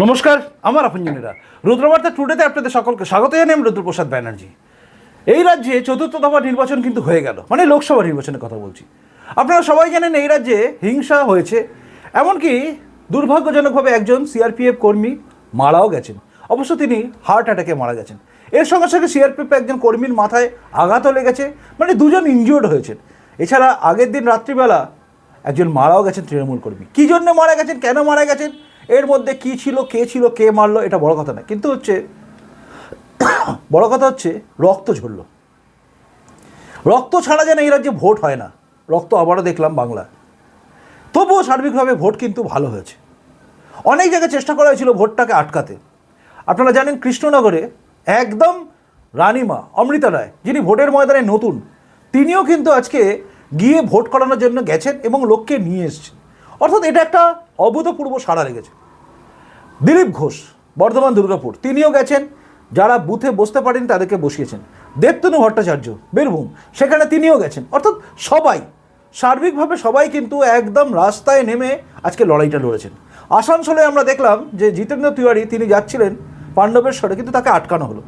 নমস্কার, আমার আপনজনেরা। রুদ্রবার্তা টুডেতে আপনাদের সকলকে স্বাগত জানাই আমি রুদ্রপ্রসাদ ব্যানার্জি। এই রাজ্যে চতুর্থ দফা নির্বাচন কিন্তু হয়ে গেল মানে লোকসভা নির্বাচনের কথা বলছি। আপনারা সবাই জানেন এই রাজ্যে হিংসা হয়েছে, এমনকি দুর্ভাগ্যজনকভাবে একজন সিআরপিএফ কর্মী মারাও গেছেন। অবশ্য তিনি হার্ট অ্যাটাকে মারা গেছেন। এর সঙ্গে সঙ্গে সিআরপিএফ একজন কর্মীর মাথায় আঘাতও লেগেছে মানে দুজন ইনজিওর্ড হয়েছেন। এছাড়া আগের দিন রাত্রিবেলা একজন মারাও গেছেন তৃণমূল কর্মী। কী জন্য মারা গেছেন, কেন মারা গেছেন? এর মধ্যে কি ছিল, কে ছিল, কে মারলো, এটা বড় কথা না কিন্তু হচ্ছে, বড় কথা হচ্ছে, রক্ত ঝরল। রক্ত ছাড়া যেন এই রাজ্যে ভোট হয় না। রক্ত আবারও দেখলাম বাংলা তবুও সার্বিকভাবে ভোট কিন্তু ভালো হয়েছে। অনেক জায়গায় চেষ্টা করা হয়েছিল ভোটটাকে আটকাতে। আপনারা জানেন, কৃষ্ণনগরে একদম রানিমা, অমৃতা রায়, যিনি ভোটের ময়দানে নতুন, তিনিও কিন্তু আজকে গিয়ে ভোট করানোর জন্য গেছেন এবং লোককে নিয়ে এসছেন। অর্থাৎ এটা একটা অভূতপূর্ব সাড়া লেগেছে। দিলীপ ঘোষ, বর্ধমান দুর্গাপুর, তিনিও গেছেন। যারা বুথে বসতে পারেন তাদেরকে বসিয়েছেন। দেবতনু ভট্টাচার্য, বীরভূম, সেখানে তিনিও গেছেন। অর্থাৎ সবাই, সার্বিকভাবে সবাই কিন্তু একদম রাস্তায় নেমে আজকে লড়াইটা লড়েছেন। আসানসোলে আমরা দেখলাম যে জিতেন্দ্র তিওয়ারি, তিনি যাচ্ছিলেন পাণ্ডবেশ্বরে, কিন্তু তাকে আটকানো হলো।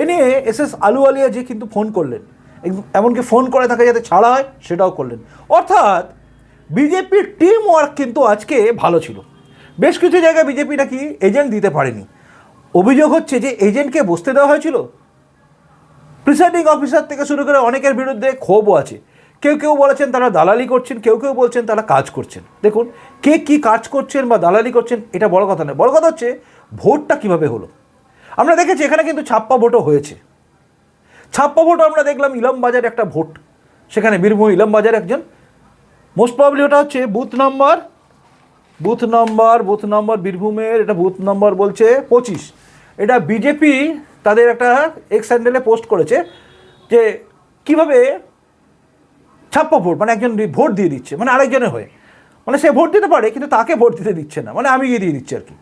এ নিয়ে এস এস আলুওয়ালিয়া জি কিন্তু ফোন করলেন এমনকি ফোন করে তাকে যাতে ছাড়া হয়, সেটাও করলেন। অর্থাৎ বিজেপির টিম ওয়ার্ক কিন্তু আজকে ভালো ছিল। বেশ কিছু জায়গায় বিজেপি নাকি এজেন্ট দিতে পারেনি। অভিযোগ হচ্ছে যে এজেন্টকে বসতে দেওয়া হয়েছিল। প্রিসাইডিং অফিসার থেকে শুরু করে অনেকের বিরুদ্ধে ক্ষোভও আছে। কেউ কেউ বলেছেন তারা দালালি করছেন, কেউ কেউ বলছেন তারা কাজ করছেন। দেখুন, কে কি কাজ করছেন বা দালালি করছেন, এটা বড় কথা নয়। বড় কথা হচ্ছে, ভোটটা কীভাবে হলো? আমরা দেখেছি এখানে কিন্তু ছাপ্পা ভোটও হয়েছে। ছাপ্পা ভোটও আমরা দেখলাম ইলাম বাজার একটা ভোট। সেখানে বীরভূম ইলাম বাজার একজন। মোস্ট প্রবলি ওটা হচ্ছে booth number booth number booth number বীরভূমের, এটা বুথ নম্বর বলছে পঁচিশ। এটা বিজেপি তাদের একটা এক্স হ্যান্ডেলে পোস্ট করেছে যে কীভাবে ছাপ্পা ভোট মানে একজন ভোট দিয়ে দিচ্ছে মানে আরেকজনের হয়ে। মানে সে ভোট দিতে পারে, কিন্তু তাকে ভোট দিতে দিচ্ছে না মানে আমি গিয়ে দিয়ে দিচ্ছি আর কি।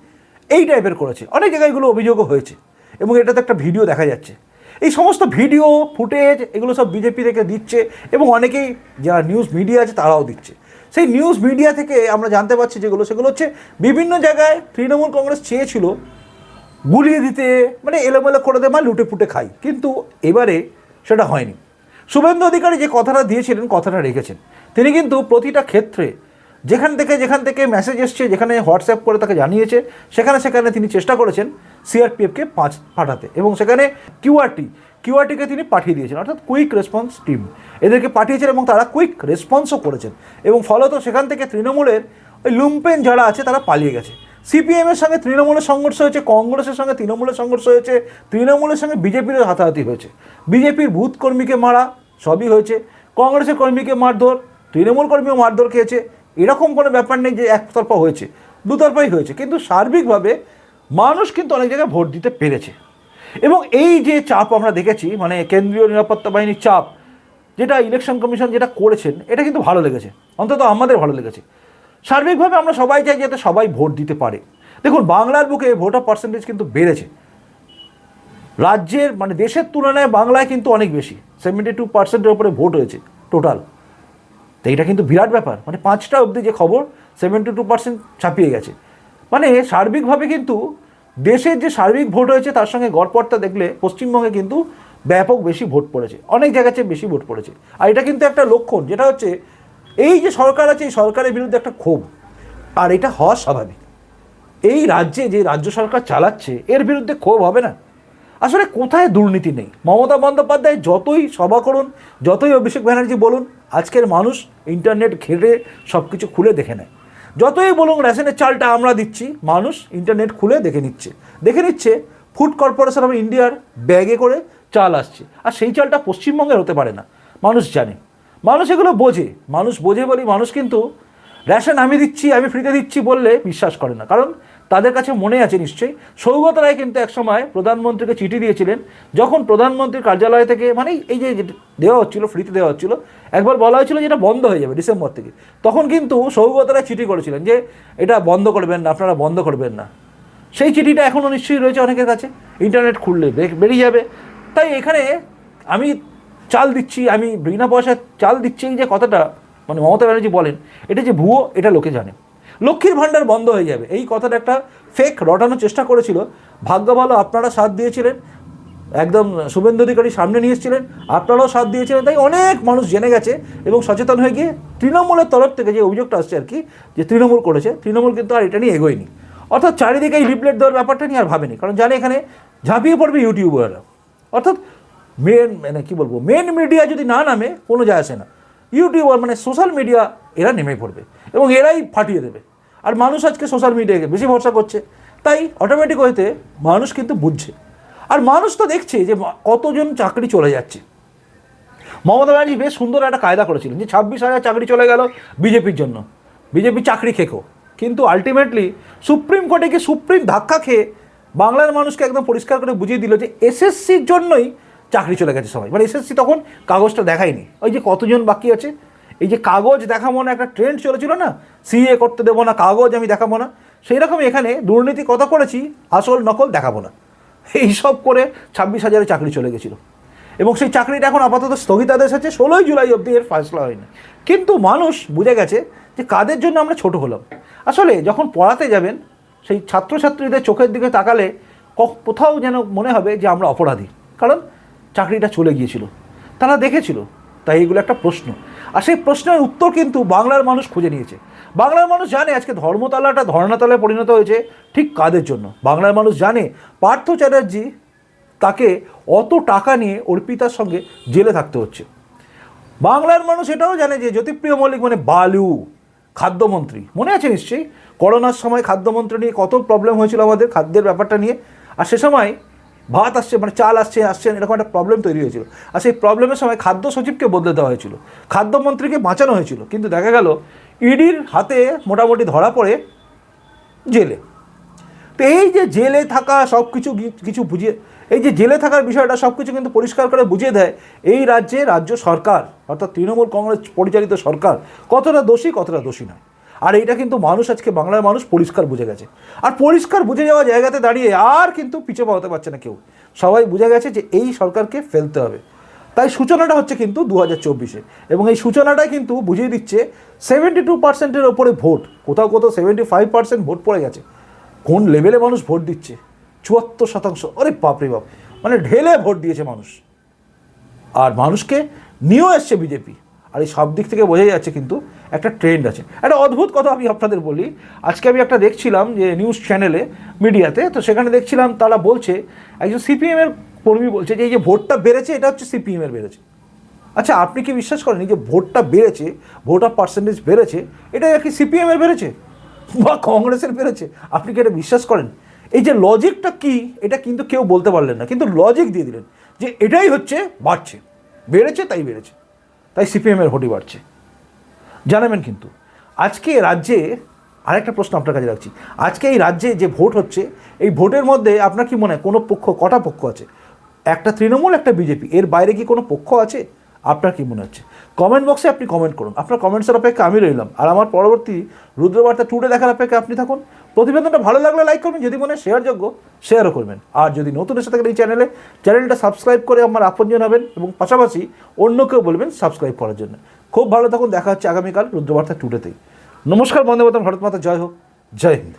এই টাইপের করেছে। অনেক জায়গায় এগুলো অভিযোগও হয়েছে এবং এটাতে একটা ভিডিও দেখা যাচ্ছে। এই সমস্ত ভিডিও, ফুটেজ, এগুলো সব বিজেপি থেকে দিচ্ছে এবং অনেকেই, যারা নিউজ মিডিয়া আছে, তারাও দিচ্ছে। সেই নিউজ মিডিয়া থেকে আমরা জানতে পারছি যেগুলো, সেগুলো হচ্ছে বিভিন্ন জায়গায় তৃণমূল কংগ্রেস চেয়েছিল গুলিয়ে দিতে মানে এলোমেলো করে দেয় মা লুটে পুটে খাই। কিন্তু এবারে সেটা হয়নি। শুভেন্দু অধিকারী যে কথাটা দিয়েছিলেন, কথাটা রেখেছেন। তিনি কিন্তু প্রতিটা ক্ষেত্রে যেখান থেকে যেখান থেকে মেসেজ এসছে, যেখানে হোয়াটসঅ্যাপ করে তাকে জানিয়েছে, সেখানে সেখানে তিনি চেষ্টা করেছেন সিআরপিএফকে পাঁচ পাঠাতে এবং সেখানে কিউআরটি কিউআরটিকে তিনি পাঠিয়ে দিয়েছেন, অর্থাৎ কুইক রেসপন্স টিম এদেরকে পাঠিয়েছেন এবং তারা কুইক রেসপন্সও করেছেন। এবং ফলত সেখান থেকে তৃণমূলের ওই লুম্পেন যারা আছে, তারা পালিয়ে গেছে। সিপিএমের সঙ্গে তৃণমূলের সংঘর্ষ হয়েছে, কংগ্রেসের সঙ্গে তৃণমূলের সংঘর্ষ হয়েছে, তৃণমূলের সঙ্গে বিজেপির হাতাহাতি হয়েছে। বিজেপির বুথ কর্মীকে মারা, সবই হয়েছে। কংগ্রেসের কর্মীকে মারধর, তৃণমূল কর্মীও মারধর খেয়েছে। এরকম কোনো ব্যাপার নেই যে একতরফা হয়েছে, দুতরফাই হয়েছে। কিন্তু সার্বিকভাবে মানুষ কিন্তু অনেক জায়গায় ভোট দিতে পেরেছে। এবং এই যে চাপ আমরা দেখেছি মানে কেন্দ্রীয় নিরাপত্তা বাহিনীর চাপ, যেটা ইলেকশন কমিশন যেটা করেছেন, এটা কিন্তু ভালো লেগেছে। অন্তত আমাদের ভালো লেগেছে। সার্বিকভাবে আমরা সবাই চাই যাতে সবাই ভোট দিতে পারে। দেখুন, বাংলার বুকে ভোটার পার্সেন্টেজ কিন্তু বেড়েছে। রাজ্যের মানে দেশের তুলনায় বাংলায় কিন্তু অনেক বেশি। সেভেন্টি টু পার্সেন্টের উপরে ভোট হয়েছে টোটাল তো এটা কিন্তু বিরাট ব্যাপার। মানে পাঁচটা অবধি যে খবর সেভেন্টি টু পার্সেন্ট ছাপিয়ে গেছে। মানে সার্বিকভাবে কিন্তু দেশের যে সার্বিক ভোট হয়েছে তার সঙ্গে গড়পড়টা দেখলে পশ্চিমবঙ্গে কিন্তু ব্যাপক বেশি ভোট পড়েছে। অনেক জায়গার চেয়ে বেশি ভোট পড়েছে। আর এটা কিন্তু একটা লক্ষণ, যেটা হচ্ছে এই যে সরকার আছে, এই সরকারের বিরুদ্ধে একটা ক্ষোভ। আর এটা হওয়া স্বাভাবিক। এই রাজ্যে যে রাজ্য সরকার চালাচ্ছে, এর বিরুদ্ধে ক্ষোভ হবে না। আসলে কোথায় দুর্নীতি নেই? মমতা বন্দ্যোপাধ্যায় যতই সভা করুন, যতই অভিষেক ব্যানার্জি বলুন, আজকের মানুষ ইন্টারনেট ঘেটে সব কিছু খুলে দেখে নেয়। যতই বলুন রেশনের চালটা আমরা দিচ্ছি, মানুষ ইন্টারনেট খুলে দেখে নিচ্ছে। দেখে নিচ্ছে ফুড কর্পোরেশন অফ ইন্ডিয়ার ব্যাগে করে চাল আসছে। আর সেই চালটা পশ্চিমবঙ্গের হতে পারে না। মানুষ জানে। মানুষ এগুলো বোঝে। মানুষ বোঝে বলি, মানুষ কিন্তু রেশন আমি দিচ্ছি, আমি ফ্রিতে দিচ্ছি বললে বিশ্বাস করে না। কারণ তাদের কাছে মনে আছে নিশ্চয়ই। সৌগত রায় কিন্তু একসময় প্রধানমন্ত্রীকে চিঠি দিয়েছিলেন, যখন প্রধানমন্ত্রীর কার্যালয় থেকে মানে এই যে দেওয়া হচ্ছিল ফ্রিতে দেওয়া হচ্ছিল, একবার বলা হয়েছিল যে এটা বন্ধ হয়ে যাবে ডিসেম্বর থেকে। তখন কিন্তু সৌগত রায় চিঠি করেছিলেন যে এটা বন্ধ করবেন না, আপনারা বন্ধ করবেন না। সেই চিঠিটা এখনও নিশ্চয়ই রয়েছে অনেকের কাছে ইন্টারনেট খুললে বেরিয়ে যাবে। তাই এখানে আমি চাল দিচ্ছি, আমি বিনা পয়সায় চাল দিচ্ছি যে কথাটা মানে মমতা ব্যানার্জি বলেন, এটা যে ভুয়ো, এটা লোকে জানে। লক্ষ্মীর ভাণ্ডার বন্ধ হয়ে যাবে। এই কথাটা একটা ফেক রটানোর চেষ্টা করেছিল। ভাগ্য ভালো, আপনারা সাথ দিয়েছিলেন। একদম শুভেন্দু অধিকারী সামনে নিয়ে এসেছিলেন। আপনারাও সাথ দিয়েছিলেন, তাই অনেক মানুষ জেনে গেছে এবং সচেতন হয়ে গিয়ে তৃণমূলের তরফ থেকে যে অভিযোগটা আসছে আর কি, যে তৃণমূল করেছে, তৃণমূল কিন্তু আর এটা নিয়ে এগোয়নি। অর্থাৎ চারিদিকে এই লিপলেট দেওয়ার ব্যাপারটা নিয়ে আর ভাবেনি, কারণ জানে এখানে ঝাঁপিয়ে পড়বে ইউটিউবাররা। অর্থাৎ মেন মানে কী বলব মেন মিডিয়া যদি না নামে, কোনো যায় আসে না। ইউটিউবার মানে সোশ্যাল মিডিয়া এরা নেমে পড়বে। এবং এরাই ফাটিয়ে দেবে। আর মানুষ আজকে সোশ্যাল মিডিয়াকে বেশি ভরসা করছে। তাই অটোমেটিক হইতে মানুষ কিন্তু বুঝছে। আর মানুষ তো দেখছে যে কতজন চাকরি চলে যাচ্ছে। মমতা ব্যানার্জি বেশ সুন্দর একটা কায়দা করেছিলেন যে ছাব্বিশ হাজার চাকরি চলে গেল বিজেপির জন্য। বিজেপি চাকরি খেকো। কিন্তু আলটিমেটলি সুপ্রিম কোর্টে গিয়ে সুপ্রিম ধাক্কা খেয়ে বাংলার মানুষকে একদম পরিষ্কার করে বুঝিয়ে দিল যে এসএসসির জন্যই চাকরি চলে গেছে সবাই। মানে এসএসসি তখন কাগজটা দেখায়নি। ওই যে কতজন বাকি আছে? এই যে কাগজ দেখাবো না, একটা ট্রেন্ড চলেছিল না? সিএ করতে দেবো না, কাগজ আমি দেখাবো না। সেই রকম এখানে দুর্নীতি কত করেছি, আসল নকল দেখাবো না। এইসব করে ছাব্বিশ হাজারের চাকরি চলে গেছিল। এবং সেই চাকরিটা এখন আপাতত স্থগিতাদেশ আছে, ষোলোই জুলাই অবধি এর ফয়সলা হয়নি। কিন্তু মানুষ বুঝে গেছে যে কাদের জন্য আমরা ছোট হলাম। আসলে যখন পড়াতে যাবেন, সেই ছাত্রছাত্রীদের চোখের দিকে তাকালে কোথাও যেন মনে হবে যে আমরা অপরাধী। কারণ চাকরিটা চলে গিয়েছিল। তারা দেখেছিল তাই এগুলো একটা প্রশ্ন। আর সেই প্রশ্নের উত্তর কিন্তু বাংলার মানুষ খুঁজে নিয়েছে। বাংলার মানুষ জানে আজকে ধর্মতলাটা ধর্ণাতলায় পরিণত হয়েছে ঠিক কাদের জন্য? বাংলার মানুষ জানে পার্থ চ্যাটার্জি তাকে অত টাকা নিয়ে অর্পিতার সঙ্গে জেলে থাকতে হচ্ছে। বাংলার মানুষ এটাও জানে যে জ্যোতিপ্রিয় মল্লিক মানে বালু, খাদ্যমন্ত্রী। মনে আছে নিশ্চয়ই? করোনার সময় খাদ্যমন্ত্রী নিয়ে কত প্রবলেম হয়েছিল আমাদের খাদ্যের ব্যাপারটা নিয়ে। আর সে সময় ভাত আসছে মানে চাল আসছে আসছে না, এরকম একটা প্রবলেম তৈরি হয়েছিল। আর সেই প্রবলেমের সময় খাদ্য সচিবকে বদলে দেওয়া হয়েছিল। খাদ্যমন্ত্রীকে বাঁচানো হয়েছিল। কিন্তু দেখা গেল ইডির হাতে মোটামুটি ধরা পড়ে জেলে। তো এই যে জেলে থাকা সব কিছু কিছু বুঝিয়ে এই যে জেলে থাকার বিষয়টা সব কিছু কিন্তু পরিষ্কার করে বুঝিয়ে দেয় এই রাজ্যে রাজ্য সরকার অর্থাৎ তৃণমূল কংগ্রেস পরিচালিত সরকার কতটা দোষী কতটা দোষী নয়। আর এইটা কিন্তু মানুষ আজকে, বাংলার মানুষ পরিষ্কার বুঝে গেছে। আর পরিষ্কার বুঝে যাওয়া জায়গাতে দাঁড়িয়ে আর কিন্তু পিছু পাওয়াতে পারছে না কেউ। সবাই বুঝে গেছে যে এই সরকারকে ফেলতে হবে। তাই সূচনাটা হচ্ছে কিন্তু দু হাজার চব্বিশে এবং এই সূচনাটাই কিন্তু বুঝিয়ে দিচ্ছে সেভেন্টি টু পার্সেন্টের ওপরে ভোট। কোথাও কোথাও সেভেন্টি ফাইভ পার্সেন্ট ভোট পড়ে গেছে। কোন লেভেলে মানুষ ভোট দিচ্ছে? চুয়াত্তর শতাংশ। আরে বাপরে বাপ! মানে ঢেলে ভোট দিয়েছে মানুষ। আর মানুষকে নিয়েও এসছে বিজেপি। আর এই সব দিক থেকে বোঝাই যাচ্ছে কিন্তু একটা ট্রেন্ড আছে। একটা অদ্ভুত কথা আমি আপনাদের বলি। আজকে আমি একটা দেখছিলাম যে নিউজ চ্যানেলে মিডিয়াতে তো সেখানে দেখছিলাম তারা বলছে, একজন সিপিএমের কর্মী বলছে যে এই যে ভোটটা বেড়েছে, এটা হচ্ছে সিপিএমের বেড়েছে। আচ্ছা আপনি কি বিশ্বাস করেন যে ভোটটা বেড়েছে ভোটার পার্সেন্টেজ বেড়েছে, এটা কি সিপিএমের বেড়েছে? বা কংগ্রেসের বেড়েছে? আপনি কি এটা বিশ্বাস করেন? এই যে লজিকটা কি, এটা কিন্তু কেউ বলতে পারলেন না। কিন্তু লজিক দিয়ে দিলেন যে এটাই হচ্ছে বাড়ছে। বেড়েছে, তাই বেড়েছে। তাই সিপিএমের ভোটই বাড়ছে। জানাবেন কিন্তু। আজকে রাজ্যে আরেকটা প্রশ্ন আপনার কাছে রাখছি। আজকে এই রাজ্যে যে ভোট হচ্ছে, এই ভোটের মধ্যে আপনার কি মনে হয় কোনো পক্ষ, কটা পক্ষ আছে? একটা তৃণমূল, একটা বিজেপি। এর বাইরে কি কোনো পক্ষ আছে? আপনার কী মনে হচ্ছে? কমেন্ট বক্সে আপনি কমেন্ট করুন। আপনার কমেন্টসের অপেক্ষা আমি রইলাম। আর আমার পরবর্তী রুদ্রবার্তা টুডে দেখার অপেক্ষা আপনি থাকুন। প্রতিবেদনটা ভালো লাগলে লাইক করবেন, যদি মনে হয় শেয়ারযোগ্য শেয়ারও করবেন। আর যদি নতুন এসে থাকেন এই চ্যানেলে চ্যানেলটা সাবস্ক্রাইব করে আমার আপনজন হবেন এবং পাশাপাশি অন্য কেউ বলবেন সাবস্ক্রাইব করার জন্য। খুব ভালো থাকুন, দেখা হচ্ছে আগামীকাল রুদ্রবার্তা টুডেতেই নমস্কার মাতরম, ভারত মাতা, জয় হোক, জয় হিন্দ।